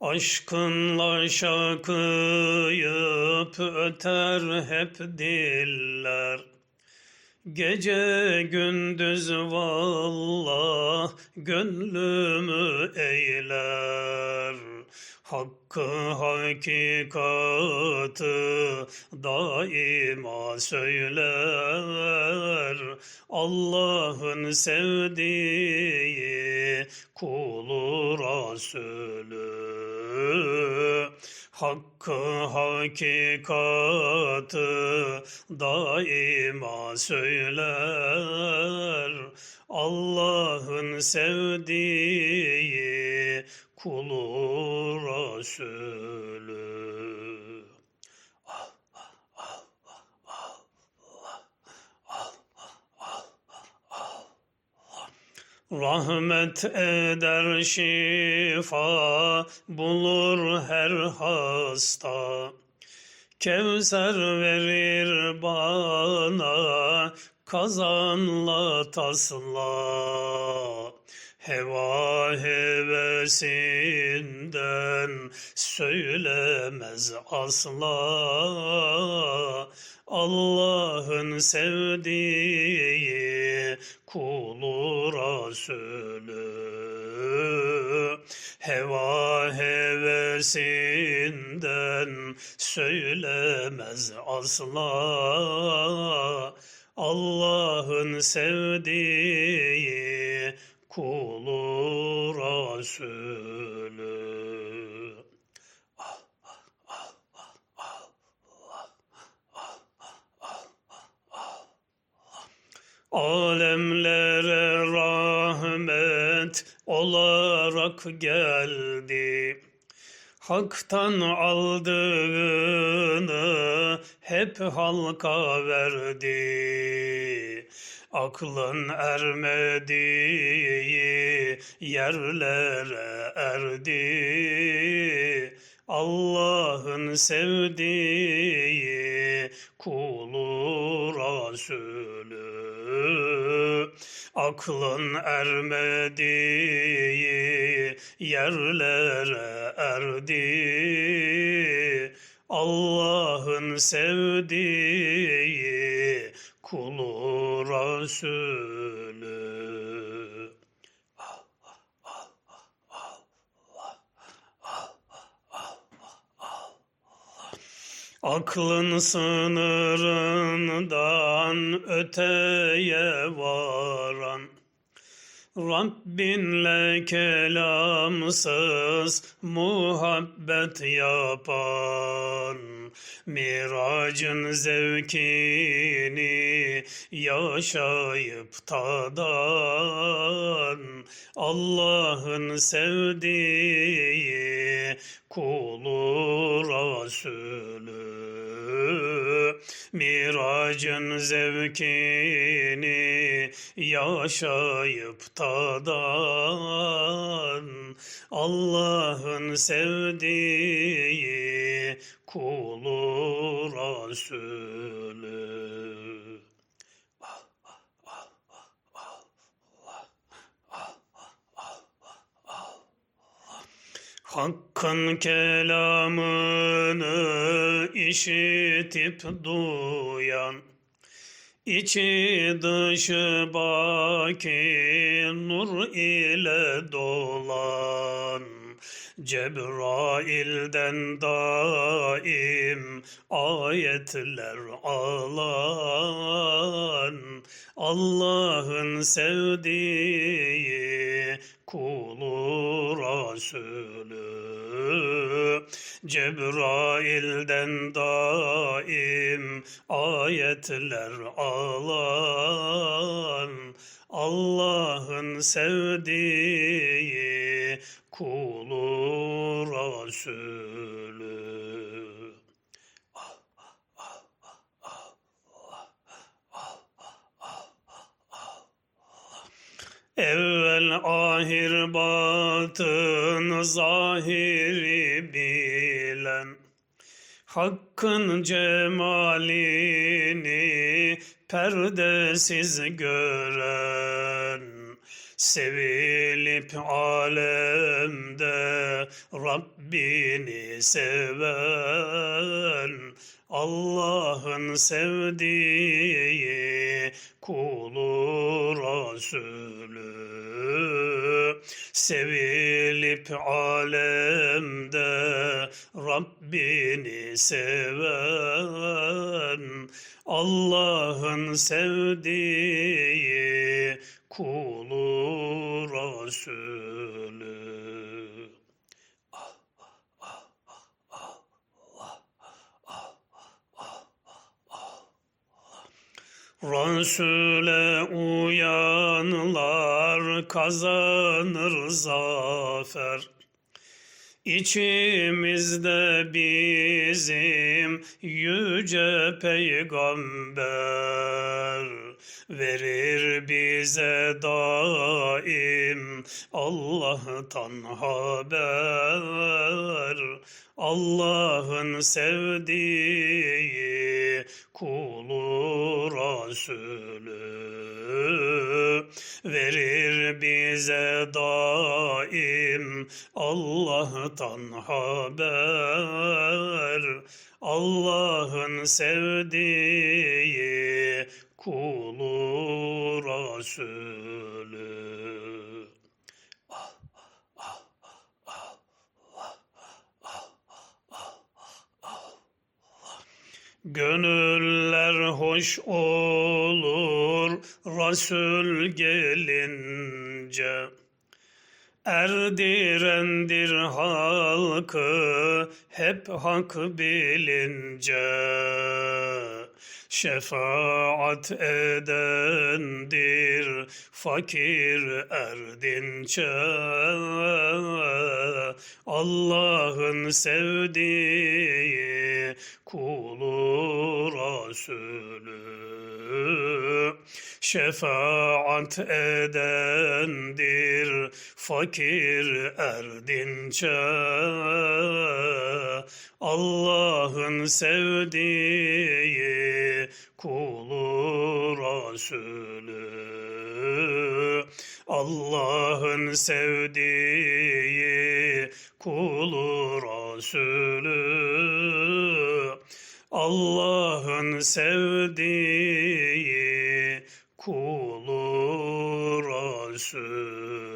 Aşkınla şakıyıp öter hep diller. Gece gündüz vallah gönlümü eyler. Hakkı hakikatı daima söyler. Allah'ın sevdiği kulu Resulü. Hakkı hakikatı daima söyler. Allah'ın sevdiği kulu Resulü. Rahmet eder şifa bulur her hasta. Kevser verir bana kazanla tasla. Heva hevesinden söylemez asla. Allah'ın sevdiği kulu Resulü. Heva hevesinden söylemez asla. Allah'ın sevdiği kulu Resulü. Alemlere rahmet olarak geldi. Hak'tan aldığını hep halka verdi. Aklın ermediği yerlere erdi. Allah'ın sevdiği kulu Resulü. Aklın ermediği yerlere erdi. Allah'ın sevdiği kulu Resulü. Aklın sınırından öteye varan Rabbinle kelamsız muhabbet yapan Miracın zevkini yaşayıp tadan Allah'ın sevdiği kulu Resulü Miracın zevkini yaşayıp tadan Allah'ın sevdiği kulu Resulü. Hakkın kelamını işitip duyan, içi dışı baki nur ile dolan, Cebrail'den daim ayetler alan, Allah'ın sevdiği kulu Resulü. Cebrail'den daim ayetler alan, Allah'ın sevdiği kulu Resulü. Evvel ahir batın zahiri bilen Hakkın cemalini perdesiz gören Sevilip alemde Rabbini seven Allah'ın sevdiği kulu Resulü Sevilip alemde Rabbini seven sevdiği kulu Resulü. Resul'e uyanlar kazanır zafer. İçimizde bizim yüce peygamber verir bize daim Allah'tan haber. Allah'ın sevdiği kulu Resulü verir bize daim Allah'tan haber. Allah'ın sevdiği kulu Resulü. Gönüller hoş olur Resul gelince. Erdirendir halkı hep hak bilince. Şefaat edendir fakir erdinçe. Allah'ın sevdiği kulu Resulü. Şefaat edendir fakir erdinçe. Allah'ın sevdiği kulu Resulü. Allah'ın sevdiği kulu Resulü. sevdiği kulu Resul.